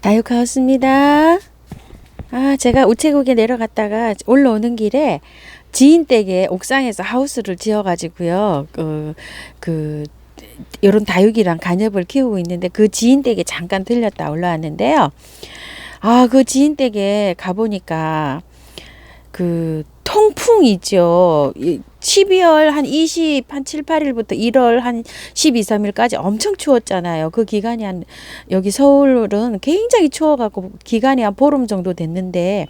다육하우스입니다. 아, 제가 우체국에 내려갔다가 올라오는 길에 지인 댁에 옥상에서 하우스를 지어가지고요. 그, 그, 이런 다육이랑 간엽을 키우고 있는데 그 지인 댁에 잠깐 들렸다 올라왔는데요. 아, 그 지인 댁에 가보니까 그 통풍이죠. 12월 한 20, 한 7, 8일부터 1월 한 12, 3일까지 엄청 추웠잖아요. 그 기간이 한, 여기 서울은 굉장히 추워갖고 기간이 한 보름 정도 됐는데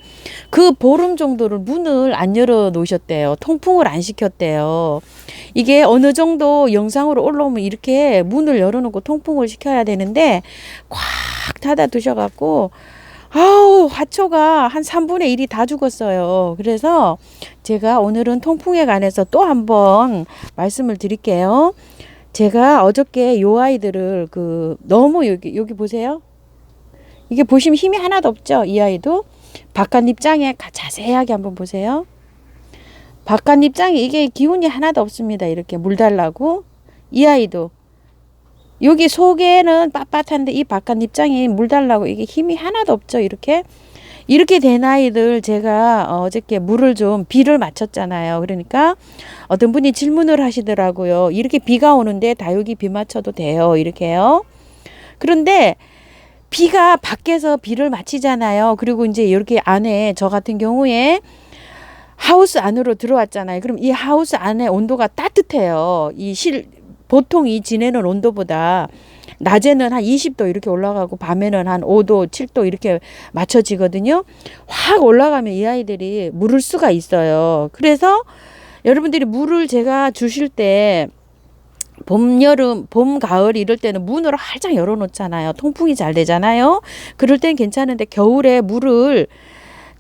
그 보름 정도를 문을 안 열어 놓으셨대요. 통풍을 안 시켰대요. 이게 어느 정도 영상으로 올라오면 이렇게 문을 열어놓고 통풍을 시켜야 되는데 꽉 닫아 두셔갖고 아우, 화초가 한 3분의 1이 다 죽었어요. 그래서 제가 오늘은 통풍에 관해서 또 한번 말씀을 드릴게요. 제가 어저께 요 아이들을 그 너무 여기 여기 보세요. 이게 보시면 힘이 하나도 없죠. 이 아이도 바깥잎 장에 자세하게 한번 보세요. 바깥잎 장에 이게 기운이 하나도 없습니다. 이렇게 물 달라고 이 아이도 여기 속에는 빳빳한데 이 바깥 입장이 물 달라고 이게 힘이 하나도 없죠. 이렇게 이렇게 된 아이들 제가 어저께 물을 좀 비를 맞췄잖아요. 그러니까 어떤 분이 질문을 하시더라고요. 이렇게 비가 오는데 다육이 비 맞춰도 돼요. 이렇게요. 그런데 비가 밖에서 비를 맞히잖아요. 그리고 이제 이렇게 안에 저 같은 경우에 하우스 안으로 들어왔잖아요. 그럼 이 하우스 안에 온도가 따뜻해요. 이 실 보통 이 지내는 온도보다 낮에는 한 20도 이렇게 올라가고 밤에는 한 5도, 7도 이렇게 맞춰지거든요. 확 올라가면 이 아이들이 물을 수가 있어요. 그래서 여러분들이 물을 제가 주실 때 봄, 여름, 봄, 가을 이럴 때는 문으로 활짝 열어 놓잖아요. 통풍이 잘 되잖아요. 그럴 땐 괜찮은데 겨울에 물을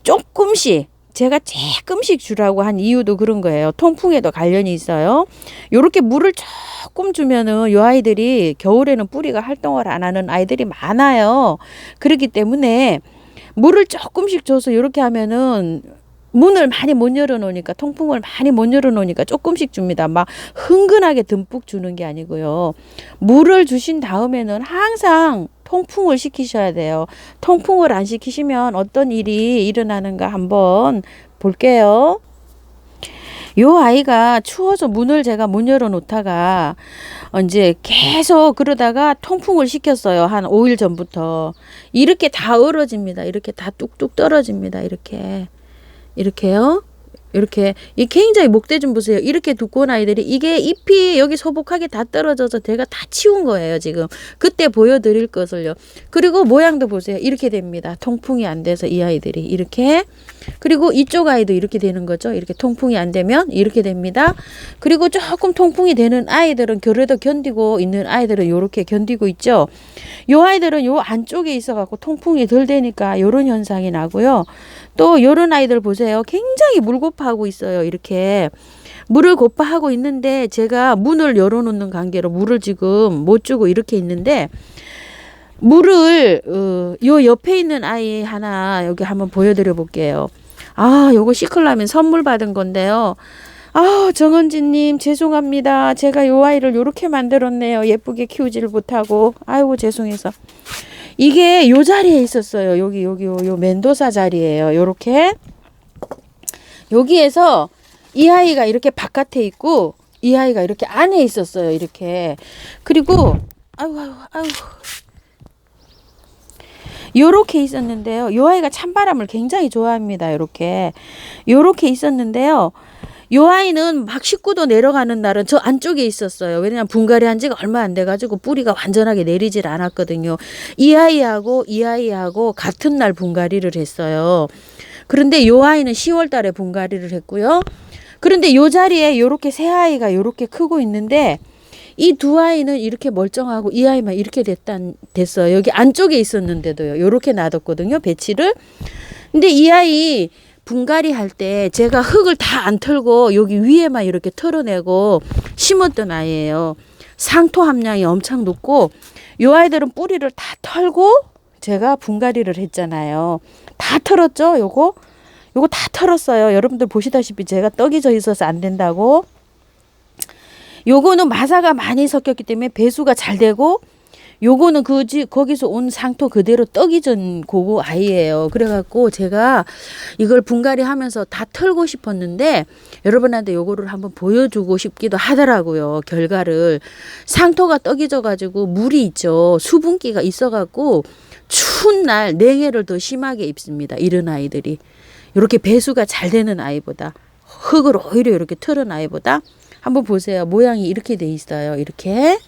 조금씩 제가 조금씩 주라고 한 이유도 그런 거예요. 통풍에도 관련이 있어요. 요렇게 물을 조금 주면은 요 아이들이 겨울에는 뿌리가 활동을 안 하는 아이들이 많아요. 그렇기 때문에 물을 조금씩 줘서 요렇게 하면은 문을 많이 못 열어놓으니까 통풍을 많이 못 열어놓으니까 조금씩 줍니다. 막 흥건하게 듬뿍 주는 게 아니고요. 물을 주신 다음에는 항상 통풍을 시키셔야 돼요. 통풍을 안 시키시면 어떤 일이 일어나는가 한번 볼게요. 요 아이가 추워서 문을 제가 못 열어 놓다가 이제 계속 그러다가 통풍을 시켰어요. 한 5일 전부터. 이렇게 다 얼어집니다. 이렇게 다 뚝뚝 떨어집니다. 이렇게. 이렇게요. 이렇게 이 굉장히 목대 좀 보세요. 이렇게 두꺼운 아이들이 이게 잎이 여기 소복하게 다 떨어져서 제가 다 치운 거예요. 지금 그때 보여드릴 것을요. 그리고 모양도 보세요. 이렇게 됩니다. 통풍이 안 돼서 이 아이들이 이렇게 그리고 이쪽 아이도 이렇게 되는 거죠. 이렇게 통풍이 안 되면 이렇게 됩니다. 그리고 조금 통풍이 되는 아이들은 그래도 견디고 있는 아이들은 이렇게 견디고 있죠. 요 아이들은 요 안쪽에 있어 갖고 통풍이 덜 되니까 요런 현상이 나고요. 또 요런 아이들 보세요. 굉장히 물고파하고 있어요. 이렇게. 물을 고파하고 있는데 제가 문을 열어놓는 관계로 물을 지금 못 주고 이렇게 있는데 물을 어, 요 옆에 있는 아이 하나 여기 한번 보여드려 볼게요. 아, 요거 시클라면 선물 받은 건데요. 아, 정은지님 죄송합니다. 제가 요 아이를 요렇게 만들었네요. 예쁘게 키우지를 못하고. 아이고 죄송해서. 이게 요 자리에 있었어요. 여기 여기 요, 요 멘도사 자리에요. 요렇게 여기에서 이 아이가 이렇게 바깥에 있고 이 아이가 이렇게 안에 있었어요. 이렇게 그리고 아이고 아이고 아이고 요렇게 있었는데요. 요 아이가 찬바람을 굉장히 좋아합니다. 요렇게 요렇게 있었는데요. 요 아이는 막 식구도 내려가는 날은 저 안쪽에 있었어요. 왜냐면 분갈이 한 지가 얼마 안 돼가지고 뿌리가 완전하게 내리질 않았거든요. 이 아이하고 이 아이하고 같은 날 분갈이를 했어요. 그런데 요 아이는 10월 달에 분갈이를 했고요. 그런데 요 자리에 요렇게 새 아이가 요렇게 크고 있는데 이 두 아이는 이렇게 멀쩡하고 이 아이만 이렇게 됐단 됐어요. 여기 안쪽에 있었는데도요. 요렇게 놔뒀거든요. 배치를. 근데 이 아이 분갈이 할 때 제가 흙을 다 안 털고 여기 위에만 이렇게 털어내고 심었던 아이예요. 상토 함량이 엄청 높고 요 아이들은 뿌리를 다 털고 제가 분갈이를 했잖아요. 다 털었죠, 요거? 요거 다 털었어요. 여러분들 보시다시피 제가 떡이 져 있어서 안 된다고. 요거는 마사가 많이 섞였기 때문에 배수가 잘 되고 요거는 그지 거기서 온 상토 그대로 떡이 전 고거 아이예요. 그래갖고 제가 이걸 분갈이 하면서 다 털고 싶었는데 여러분한테 요거를 한번 보여주고 싶기도 하더라고요. 결과를 상토가 떡이 져가지고 물이 있죠. 수분기가 있어갖고 추운 날 냉해를 더 심하게 입습니다. 이런 아이들이 이렇게 배수가 잘 되는 아이보다 흙을 오히려 이렇게 틀은 아이보다 한번 보세요. 모양이 이렇게 돼 있어요. 이렇게.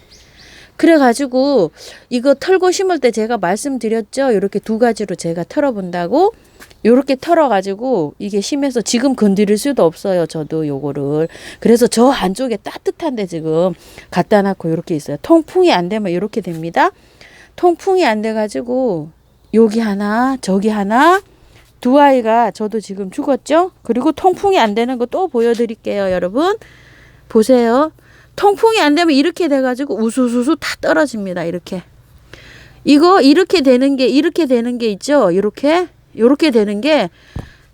그래가지고 이거 털고 심을 때 제가 말씀드렸죠. 이렇게 두 가지로 제가 털어본다고. 요렇게 털어가지고 이게 심해서 지금 건드릴 수도 없어요. 저도 요거를. 그래서 저 안쪽에 따뜻한데 지금 갖다 놔고 이렇게 있어요. 통풍이 안 되면 이렇게 됩니다. 통풍이 안 돼가지고 여기 하나 저기 하나 두 아이가 저도 지금 죽었죠. 그리고 통풍이 안 되는 거 또 보여드릴게요, 여러분. 보세요. 통풍이 안 되면 이렇게 돼가지고 우수수수 다 떨어집니다. 이렇게. 이거 이렇게 되는 게 이렇게 되는 게 있죠. 이렇게 이렇게 되는 게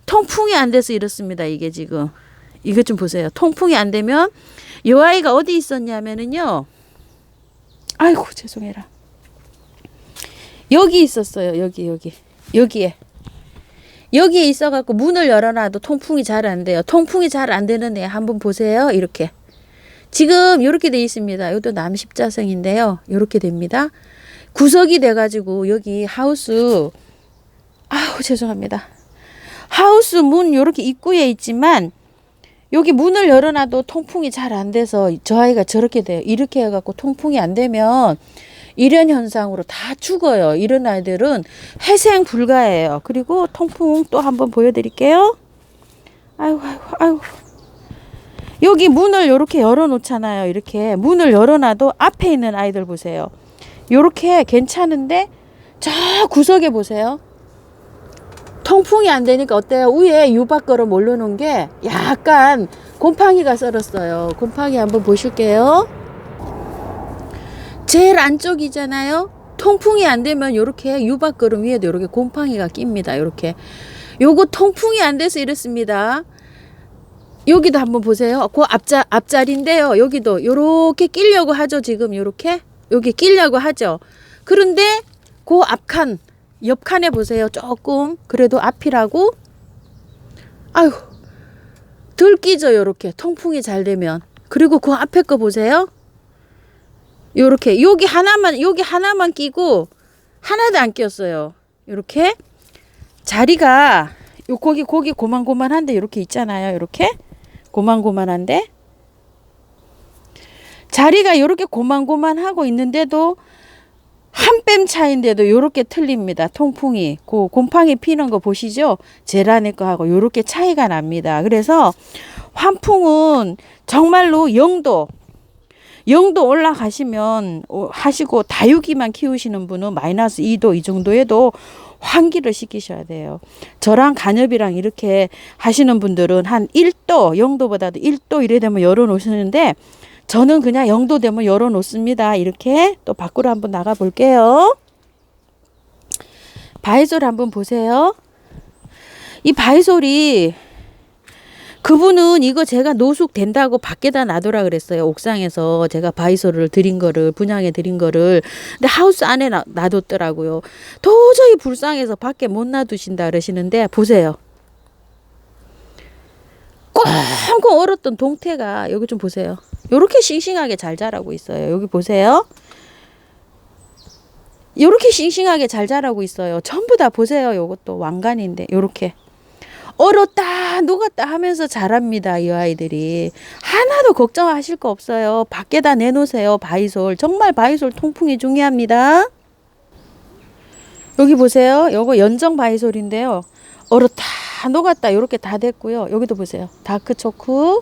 통풍이 안 돼서 이렇습니다. 이게 지금 이것 좀 보세요. 통풍이 안 되면 이 아이가 어디 있었냐면은요. 아이고 죄송해라. 여기 있었어요. 여기 여기 여기에 여기에 있어갖고 문을 열어놔도 통풍이 잘 안 돼요. 통풍이 잘 안 되는 애 한번 보세요. 이렇게 지금 이렇게 돼 있습니다. 이것도 남십자성인데요. 이렇게 됩니다. 구석이 돼가지고 여기 하우스 아우 죄송합니다. 하우스 문 이렇게 입구에 있지만 여기 문을 열어놔도 통풍이 잘 안 돼서 저 아이가 저렇게 돼요. 이렇게 해갖고 통풍이 안 되면 이런 현상으로 다 죽어요. 이런 아이들은 회생 불가예요. 그리고 통풍 또 한번 보여드릴게요. 아이고 아이고 아이고 여기 문을 이렇게 열어놓잖아요. 이렇게 문을 열어놔도 앞에 있는 아이들 보세요. 이렇게 괜찮은데 저 구석에 보세요. 통풍이 안 되니까 어때요? 위에 유박걸음 올려놓은 게 약간 곰팡이가 썰었어요. 곰팡이 한번 보실게요. 제일 안쪽이잖아요. 통풍이 안 되면 이렇게 유박걸음 위에도 이렇게 곰팡이가 낍니다. 이렇게. 요거 통풍이 안 돼서 이렇습니다. 여기도 한번 보세요. 그 앞자 앞자리인데요. 여기도 요렇게 끼려고 하죠. 지금 요렇게 여기 끼려고 하죠. 그런데 그 앞칸 옆칸에 보세요. 조금 그래도 앞이라고. 아유 덜 끼죠. 요렇게 통풍이 잘 되면. 그리고 그 앞에 거 보세요. 요렇게 여기 하나만 여기 하나만 끼고 하나도 안 끼었어요. 요렇게 자리가 요 거기 거기 고만고만한데 이렇게 있잖아요. 이렇게 고만고만한데 자리가 이렇게 고만고만하고 있는데도 한 뺨 차인데도 요렇게 틀립니다. 통풍이 그 곰팡이 피는 거 보시죠? 제라네 거하고 요렇게 차이가 납니다. 그래서 환풍은 정말로 영도 영도 올라가시면 어, 하시고 다육이만 키우시는 분은 마이너스 2도 이 정도에도 환기를 시키셔야 돼요. 저랑 간엽이랑 이렇게 하시는 분들은 한 1도, 0도보다도 1도 이래 되면 열어 놓으시는데 저는 그냥 0도 되면 열어 놓습니다. 이렇게 또 밖으로 한번 나가 볼게요. 바이솔 한번 보세요. 이 바이솔이 그분은 이거 제가 노숙 된다고 밖에다 놔두라 그랬어요. 옥상에서 제가 바이솔을 드린 거를 분양해 드린 거를 근데 하우스 안에 놔, 놔뒀더라고요. 도저히 불쌍해서 밖에 못 놔두신다 그러시는데 보세요. 꽁꽁 얼었던 동태가 여기 좀 보세요. 요렇게 싱싱하게 잘 자라고 있어요. 여기 보세요. 요렇게 싱싱하게 잘 자라고 있어요. 전부 다 보세요. 요것도 왕관인데 요렇게 얼었다 녹았다 하면서 자랍니다. 이 아이들이 하나도 걱정하실 거 없어요. 밖에다 내놓으세요. 바이솔 정말 바이솔 통풍이 중요합니다. 여기 보세요. 요거 연정 바이솔인데요. 얼었다 녹았다 이렇게 다 됐고요. 여기도 보세요. 다크 초크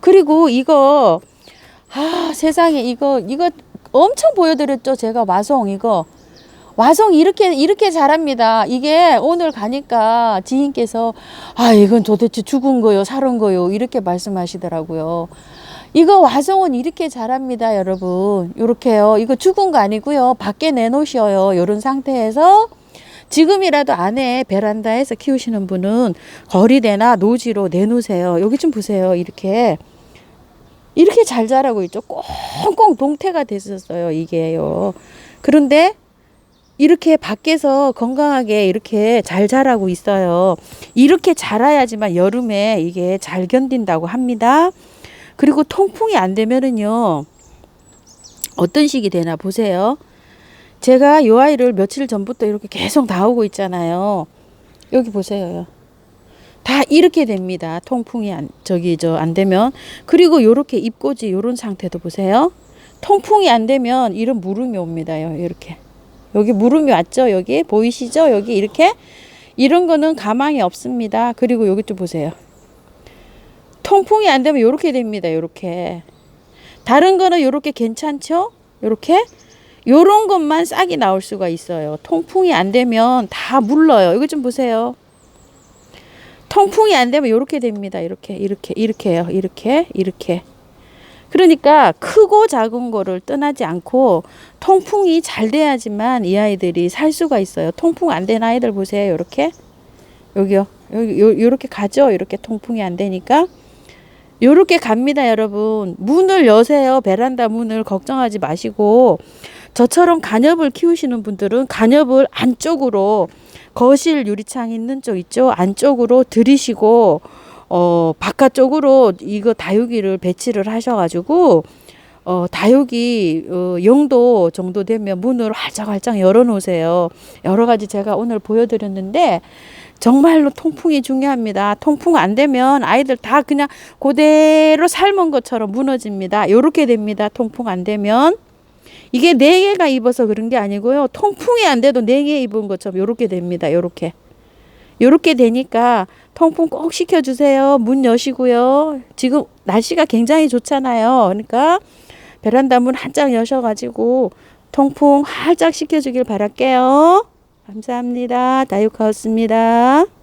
그리고 이거 아 세상에 이거 이거 엄청 보여드렸죠. 제가 와송 이거 와송 이렇게 이렇게 자랍니다. 이게 오늘 가니까 지인께서 아 이건 도대체 죽은 거요, 살은 거요 이렇게 말씀하시더라고요. 이거 와송은 이렇게 자랍니다, 여러분. 요렇게요. 이거 죽은 거 아니고요. 밖에 내놓으셔요. 요런 상태에서 지금이라도 안에 베란다에서 키우시는 분은 거리대나 노지로 내놓으세요. 여기 좀 보세요. 이렇게 이렇게 잘 자라고 있죠. 꽁꽁 동태가 됐었어요. 이게요. 그런데 이렇게 밖에서 건강하게 이렇게 잘 자라고 있어요. 이렇게 자라야지만 여름에 이게 잘 견딘다고 합니다. 그리고 통풍이 안 되면은요. 어떤 식이 되나 보세요. 제가 요 아이를 며칠 전부터 이렇게 계속 나오고 있잖아요. 여기 보세요. 다 이렇게 됩니다. 통풍이 안 저기 저 안 되면 그리고 요렇게 입꼬지 요런 상태도 보세요. 통풍이 안 되면 이런 물음이 옵니다요. 이렇게 여기 물음이 왔죠. 여기 보이시죠? 여기 이렇게 이런 거는 가망이 없습니다. 그리고 여기 또 보세요. 통풍이 안 되면 요렇게 됩니다. 요렇게 다른 거는 요렇게 괜찮죠? 요렇게 요런 것만 싹이 나올 수가 있어요. 통풍이 안 되면 다 물러요. 이거 좀 보세요. 통풍이 안 되면 이렇게 됩니다. 이렇게 이렇게 이렇게요. 이렇게 이렇게. 그러니까 크고 작은 거를 떠나지 않고 통풍이 잘 돼야지만 이 아이들이 살 수가 있어요. 통풍 안 된 아이들 보세요. 이렇게 여기요. 여기 요 요렇게 가죠. 이렇게 통풍이 안 되니까 요렇게 갑니다, 여러분. 문을 여세요. 베란다 문을 걱정하지 마시고 저처럼 간엽을 키우시는 분들은 간엽을 안쪽으로 거실 유리창 있는 쪽 있죠. 안쪽으로 들이시고 어 바깥쪽으로 이거 다육이를 배치를 하셔가지고 어 다육이 어, 영도 정도 되면 문을 활짝활짝 열어놓으세요. 여러 가지 제가 오늘 보여드렸는데 정말로 통풍이 중요합니다. 통풍 안 되면 아이들 다 그냥 그대로 삶은 것처럼 무너집니다. 요렇게 됩니다. 통풍 안 되면. 이게 네 개가 입어서 그런 게 아니고요. 통풍이 안 돼도 네 개 입은 것처럼 요렇게 됩니다. 요렇게. 요렇게 되니까 통풍 꼭 시켜주세요. 문 여시고요. 지금 날씨가 굉장히 좋잖아요. 그러니까 베란다 문 한짝 여셔가지고 통풍 활짝 시켜주길 바랄게요. 감사합니다. 다육하우스입니다.